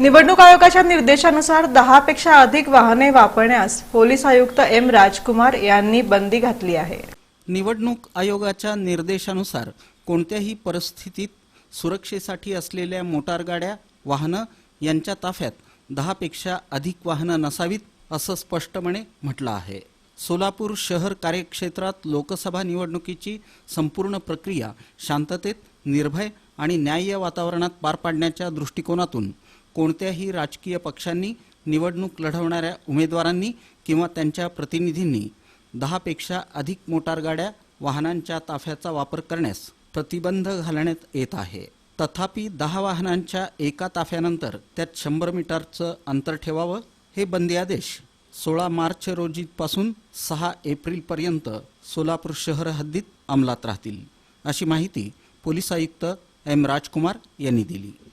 निवडणूक आयोगाच्या निर्देशानुसार दहापेक्षा अधिक वाहने वापरण्यास पोलीस आयुक्त एम राजकुमार यांनी बंदी घातली आहे. निवडणूक आयोगाच्या निर्देशानुसार कोणत्याही परिस्थितीत सुरक्षेसाठी असलेल्या मोटारगाड्या वाहनं यांच्या ताफ्यात दहापेक्षा अधिक वाहनं नसावीत असं स्पष्टपणे म्हटलं आहे. सोलापूर शहर कार्यक्षेत्रात लोकसभा निवडणुकीची संपूर्ण प्रक्रिया शांततेत निर्भय आणि न्याय्य वातावरणात पार पाडण्याच्या दृष्टिकोनातून कोणत्याही राजकीय पक्षांनी निवडणूक लढवणाऱ्या उमेदवारांनी किंवा त्यांच्या प्रतिनिधींनी दहापेक्षा अधिक मोटारगाड्या वाहनांच्या ताफ्याचा वापर करण्यास प्रतिबंध घालण्यात येत आहे. तथापि दहा वाहनांच्या एका ताफ्यानंतर त्यात शंभर मीटरचं अंतर ठेवावं हे बंदी आदेश सोळा मार्च रोजीपासून सहा एप्रिलपर्यंत सोलापूर शहर हद्दीत अंमलात राहतील. अशी माहिती पोलीस आयुक्त एम राजकुमार यांनी दिली.